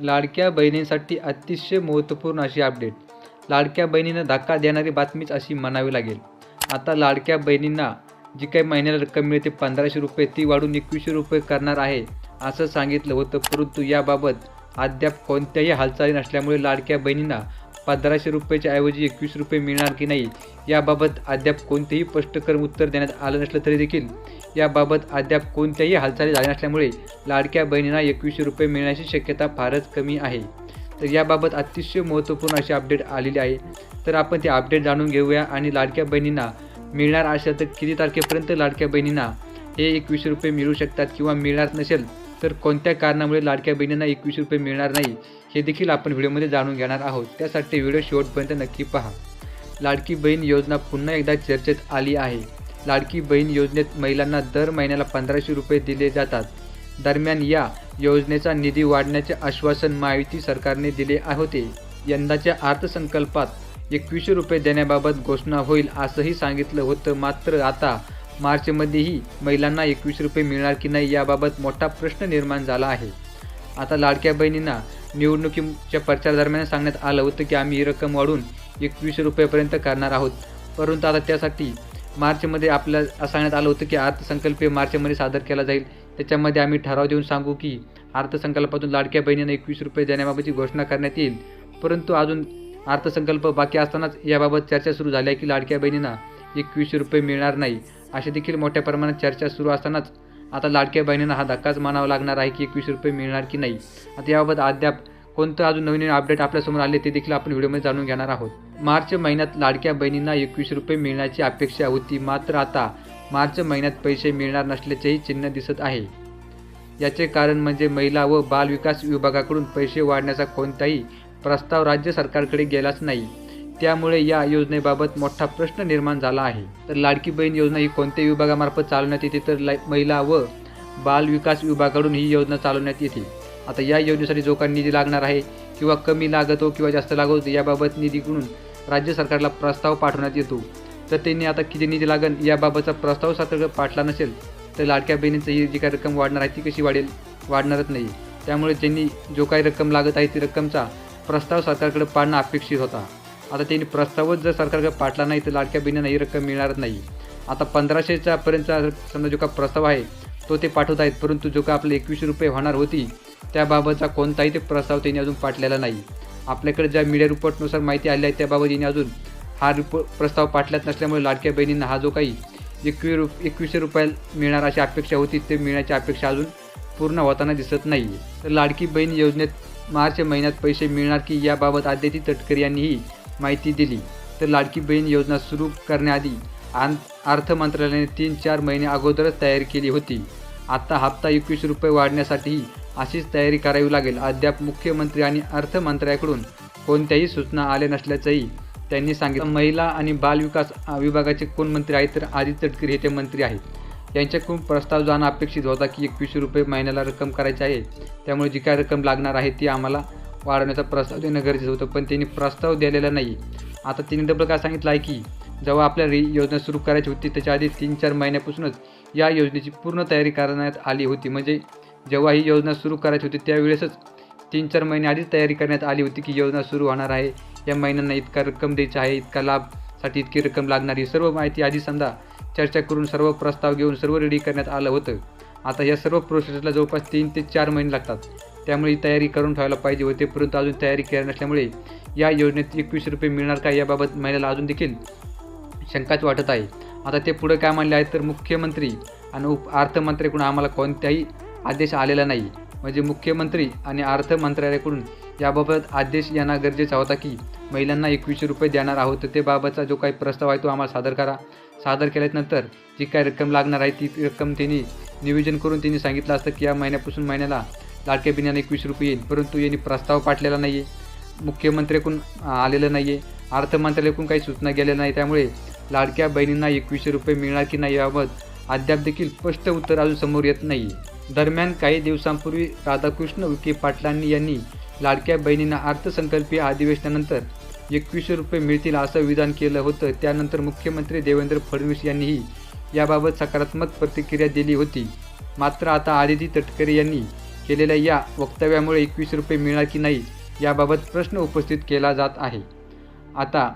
लाडक्या बहिणींसाठी अतिशय महत्त्वपूर्ण अशी अपडेट लाडक्या बहिणींना धक्का देणारी बातमीच अशी म्हणावी लागेल. आता लाडक्या बहिणींना जी काही महिन्याला रक्कम मिळते पंधराशे रुपये ती वाढून एकवीसशे रुपये करणार आहे असं सांगितलं होतं. परंतु याबाबत अद्याप कोणत्याही हालचाली नसल्यामुळे लाडक्या बहिणींना पंधराशे रुपयाच्या ऐवजी एकवीस रुपये मिळणार की नाही याबाबत अद्याप कोणतेही स्पष्टकर उत्तर देण्यात आलं नसलं तरी देखील याबाबत अद्याप कोणत्याही हालचाली झाल्या नसल्यामुळे लाडक्या बहिणींना एकवीसशे रुपये मिळण्याची शक्यता फारच कमी आहे. तर याबाबत अतिशय महत्त्वपूर्ण अशी अपडेट आलेली आहे. तर आपण ते अपडेट जाणून घेऊया आणि लाडक्या बहिणींना मिळणार असेल तर किती तारखेपर्यंत लाडक्या बहिणींना हे एकवीसशे रुपये मिळू शकतात किंवा मिळणार नसेल तर कोणत्या कारणामुळे लाडक्या बहिणींना एकवीसशे रुपये मिळणार नाही हे देखील आपण व्हिडिओमध्ये जाणून घेणार आहोत. त्यासाठी व्हिडिओ शेवटपर्यंत नक्की पहा. लाडकी बहीण योजना पुन्हा एकदा चर्चेत आली आहे. लाडकी बहीण योजनेत महिलांना दर महिन्याला पंधराशे रुपये दिले जातात. दरम्यान या योजनेचा निधी वाढण्याचे आश्वासन महायुती सरकारने दिले होते. यंदाच्या अर्थसंकल्पात एकवीसशे रुपये देण्याबाबत घोषणा होईल असंही सांगितलं होतं मात्र आता मार्चमध्येही महिलांना एकवीस रुपये मिळणार की नाही याबाबत मोठा प्रश्न निर्माण झाला आहे. आता लाडक्या बहिणींना निवडणुकीच्या प्रचारादरम्यान सांगण्यात आलं होतं की आम्ही ही रक्कम वाढून एकवीस रुपयेपर्यंत करणार आहोत. परंतु आता त्यासाठी मार्चमध्ये आपल्याला सांगण्यात आलं होतं की अर्थसंकल्प मार्चमध्ये सादर केला जाईल. त्याच्यामध्ये आम्ही ठराव देऊन सांगू की अर्थसंकल्पातून लाडक्या बहिणींना एकवीस रुपये देण्याबाबतची घोषणा करण्यात येईल. परंतु अजून अर्थसंकल्प बाकी असतानाच याबाबत चर्चा सुरू झाली आहे की लाडक्या बहिणींना एकवीसशे रुपये मिळणार नाही. अशी देखील मोठ्या प्रमाणात चर्चा सुरू असतानाच आता लाडक्या बहिणींना हा धक्काच मानावा लागणार आहे की एकवीस रुपये मिळणार की नाही. आता याबाबत अद्याप कोणतं अजून नवीन नवीन अपडेट आपल्यासमोर आले ते देखील आपण व्हिडिओमध्ये जाणून घेणार आहोत. मार्च महिन्यात लाडक्या बहिणींना एकवीस रुपये मिळण्याची अपेक्षा होती मात्र आता मार्च महिन्यात पैसे मिळणार नसल्याचेही चिन्ह दिसत आहे. याचे कारण म्हणजे महिला व बालविकास विभागाकडून पैसे वाढण्याचा कोणताही प्रस्ताव राज्य सरकारकडे गेलाच नाही. त्यामुळे या योजनेबाबत मोठा प्रश्न निर्माण झाला आहे. तर लाडकी बहीण योजना ही कोणत्या विभागामार्फत चालवण्यात येते? तर महिला व बाल विकास विभागाकडून ही योजना चालवण्यात येते. आता या योजनेसाठी जो काही निधी लागणार आहे किंवा कमी लागतो किंवा जास्त लागतो याबाबत निधीकडून राज्य सरकारला प्रस्ताव पाठवण्यात येतो. तर त्यांनी आता किती निधी लागेल याबाबतचा प्रस्ताव सरकार पाठला नसेल तर लाडक्या बहिणींची ही जी काही रक्कम वाढणार आहे ती कशी वाढेल? वाढणारच नाही. त्यामुळे त्यांनी जो काही रक्कम लागत आहे ती रक्कमचा प्रस्ताव सरकारकडे पाडणं अपेक्षित होता. आता त्यांनी प्रस्तावच जर सरकारकडे पाठला नाही तर लाडक्या बहिणींना ही रक्कम मिळणारच नाही. आता पंधराशेच्या पर्यंतचा समजा जो का प्रस्ताव आहे तो ते पाठवत आहेत. परंतु जो का आपले एकवीसशे रुपये होणार होती त्याबाबतचा कोणताही ते प्रस्ताव त्यांनी अजून पाठलेला नाही. आपल्याकडे ज्या मीडिया रिपोर्टनुसार माहिती आली आहे त्याबाबत यांनी अजून हा रिपो प्रस्ताव पाठल्यात नसल्यामुळे लाडक्या बहिणींना हा जो काही एकवी रु एकवीसशे रुपयाला मिळणार अशी अपेक्षा होती ते मिळण्याची अपेक्षा अजून पूर्ण होताना दिसत नाही. तर लाडकी बहीण योजनेत मार्च महिन्यात पैसे मिळणार की याबाबत आदिती तटकरे यांनीही माहिती दिली. तर लाडकी बहीण योजना सुरू करण्याआधी आन अर्थ मंत्रालयाने तीन चार महिने अगोदरच तयारी केली होती. आता हप्ता एकवीस रुपये वाढण्यासाठीही अशीच तयारी करावी लागेल. अद्याप मुख्यमंत्री आणि अर्थमंत्र्याकडून कोणत्याही सूचना आल्या नसल्याचंही त्यांनी सांगितलं. महिला आणि बालविकास विभागाचे कोण मंत्री आहेत तर आदित्य तटकरे हे ते मंत्री आहेत. यांच्याकडून प्रस्ताव जाणं अपेक्षित होता की एकवीसशे रुपये महिन्याला रक्कम करायची आहे. त्यामुळे जी काय रक्कम लागणार आहे ती आम्हाला वाढवण्याचा प्रस्ताव देणं गरजेचं होतं पण त्यांनी प्रस्ताव दिलेला नाही. आता त्यांनी डबल काय सांगितलं आहे की जेव्हा आपल्याला ही योजना सुरू करायची होती त्याच्या आधी तीन चार महिन्यापासूनच या योजनेची पूर्ण तयारी करण्यात आली होती. म्हणजे जेव्हा ही योजना सुरू करायची होती त्यावेळेसच तीन चार महिने आधीच तयारी करण्यात आली होती की योजना सुरू होणार आहे. या महिन्यांना इतका रक्कम द्यायची आहे इतका लाभसाठी इतकी रक्कम लागणार ही सर्व माहिती आधी समजा चर्चा करून सर्व प्रस्ताव घेऊन सर्व रेडी करण्यात आलं होतं. आता या सर्व प्रोसेसला जवळपास तीन ते चार महिने लागतात. त्यामुळे तयारी करून ठेवायला पाहिजे होते परंतु अजून तयारी केली नसल्यामुळे या योजनेत एकवीस रुपये मिळणार का याबाबत महिलेला अजून देखील शंकाच वाटत आहे. आता ते पुढे काय म्हणले आहेत तर मुख्यमंत्री आणि उप अर्थमंत्र्याकडून आम्हाला कोणत्याही आदेश आलेला नाही. म्हणजे मुख्यमंत्री आणि अर्थ मंत्रालयाकडून याबाबत आदेश येणं गरजेचा होता की महिलांना एकवीसशे रुपये देणार आहोत. तर ते बाबतचा जो काही प्रस्ताव आहे तो आम्हाला सादर करा. सादर केल्यानंतर जी काय रक्कम लागणार आहे ती रक्कम त्यांनी नियोजन करून त्यांनी सांगितलं असतं की या महिन्यापासून महिन्याला लाडक्या बिन्याने एकवीस रुपये येईल परंतु यांनी प्रस्ताव पाठलेला नाही आहे मुख्यमंत्र्याकडून आलेलं नाही आहे अर्थमंत्र्याकडून काही सूचना गेलेल्या नाही त्यामुळे लाडक्या बहिणींना एकवीसशे रुपये मिळणार की नाही याबाबत अद्याप देखील स्पष्ट उत्तर अजून समोर येत नाही दरम्यान काही दिवसांपूर्वी राधाकृष्ण विखे पाटलांनी यांनी लाडक्या बहिणींना अर्थसंकल्पीय अधिवेशनानंतर एकवीसशे रुपये मिळतील असं विधान केलं होतं. त्यानंतर मुख्यमंत्री देवेंद्र फडणवीस यांनीही याबाबत सकारात्मक प्रतिक्रिया दिली होती. मात्र आता आदिती तटकरे यांनी केलेल्या या वक्तव्यामुळे एकवीसशे रुपये मिळणार की नाही याबाबत प्रश्न उपस्थित केला जात आहे. आता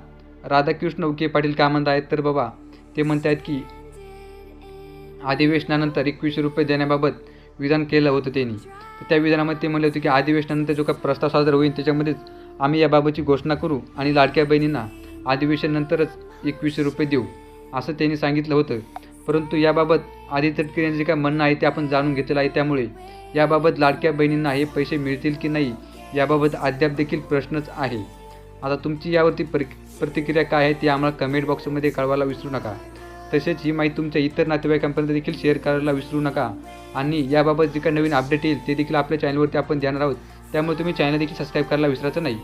राधाकृष्ण उके पाटील काय म्हणत आहेत तर बाबा ते म्हणत आहेत की अधिवेशनानंतर एकवीसशे रुपये देण्याबाबत विधान केलं होतं त्यांनी. तर त्या विधानामध्ये ते म्हणले होते की अधिवेशनानंतर जो काही प्रस्ताव सादर होईल त्याच्यामध्येच आम्ही याबाबतची घोषणा करू आणि लाडक्या बहिणींना अधिवेशनानंतरच एकवीसशे रुपये देऊ असं त्यांनी सांगितलं होतं. परंतु याबाबत आदित्य तटकरे यांचे काय म्हणणं आहे ते आपण जाणून घेतलेलं आहे त्यामुळे. याबाबत लाडक्या बहिणींना हे पैसे मिळतील की नाही याबाबत अद्याप देखील प्रश्नच आहे. आता तुमची यावरती परि प्रतिक्रिया काय आहे ती आम्हाला कमेंट बॉक्समध्ये कळवायला विसरू नका. तसेच ही माहिती तुमच्या इतर नातेवाईकांपर्यंत देखील शेअर करायला विसरू नका. आणि याबाबत जे काही नवीन अपडेट येईल ते देखील आपल्या चॅनलवरती आपण देणार आहोत. त्यामुळे तुम्ही चॅनल देखील सबस्क्राईब करायला विसरायचं नाही.